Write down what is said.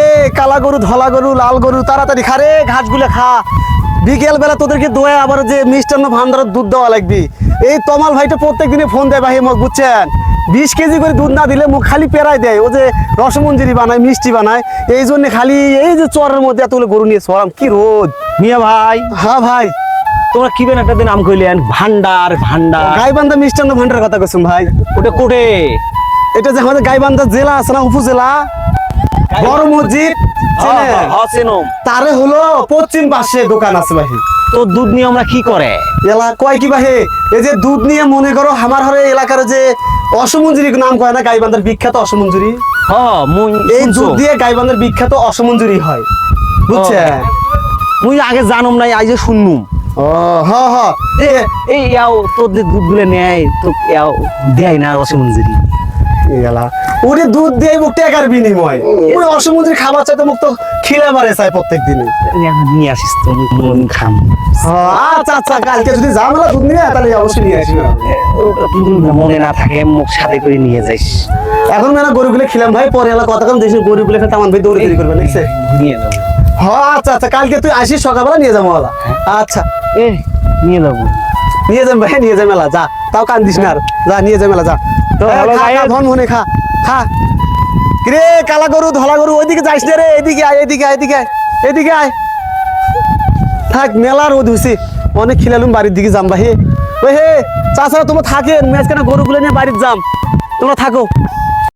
এ কালা গরু ধলা গরু লাল গরু তাড়াতাড়ি খা রে ঘাসগুলো খা। বিকেল বেলা তোদেরকে দোয়া আবার যে মিষ্টান্ন ভান্ডারের দুধ দেওয়া লাগবে। এই তমাল ভাইটা প্রত্যেক দিনে ফোন দেয় ভাই মোক বুঝছেন? বিশ কেজি করে দুধ না দিলে মুখ খালি পেরাই দেয়। ও যে রসমঞ্জুরি বানায় মিষ্টি বানায় এই জন্য খালি এই যে চরের মধ্যে এতগুলো গরু নিয়ে চড়াম কি রোদ। মিয়া ভাই। হ্যাঁ ভাই। তোমরা কি বেন একটা দিন নাম কইলেন ভান্ডার ভান্ডার। গাইবান্ধা মিষ্টান্ন ভান্ডারের কথা কইছুম ভাই। ওটা কোটে? এটা যে আমাদের গাইবান্ধা জেলা আছে না উপজেলা? বড় মসজিদ তারে হলো পশ্চিম পাশে দোকান আছে ভাই তো দুধ নিয়ে আমরা কি করে? এলা কয় কি বাহে এই যে দুধ নিয়ে মনে করো আমার হরে এলাকার যে অসমঞ্জুরি নাম কয় না গাইবান্ধার বিখ্যাত অসমঞ্জুরি? হ মুই এই দুধ দিয়ে গাইবান্ধার বিখ্যাত অসমঞ্জুরি হয়। বুঝছে? মুই আগে জানম নাই আইজে শুননুম ও হ এই ইয়াও তোদের দুধগুলো নেয় তো ইয়াও দেয় না রসমঞ্জুরি এলা দুধ দিয়ে মুখ টাকার বিনিময়। ওই খাবার চাইতে মুখ তো খিলে মারে চাই প্রত্যেক দিনে নিয়ে আসিস তো মন খাম। আচ্ছা আচ্ছা কালকে যদি দুধ নিয়ে তাহলে অবশ্যই নিয়ে মনে না থাকে মুখ সাথে করে নিয়ে যাইস। এখন মেলা গরুগুলো খেলাম ভাই পরে এলা কথা কম দেশের গরুগুলো খেতে আমার ভাই দৌড়ে দৌড়ি করবে দেখছে? নিয়ে যাব। হ্যাঁ আচ্ছা আচ্ছা কালকে তুই আসিস সকালবেলা নিয়ে যাব আচ্ছা। এ নিয়ে যাব। নিয়ে যাম ভাই নিয়ে যাম মেলা যা। তাও কান্দিস না আর। যা নিয়ে যাম মেলা যা। ধন মনে খা খা। রে কালা গরু ধলা গরু ওইদিকে যাইস না রে এদিকে আয় এদিকে আয় এদিকে আয় এদিকে আয়। থাক মেলা রোদ হইছে। অনেক খিলালুম বাড়ির দিকে যাম ভাই। ওই হে চাষারা তোমরা থাকেন মেজখানে গরুগুলো নিয়ে বাড়ির যাম। তোমরা থাকো।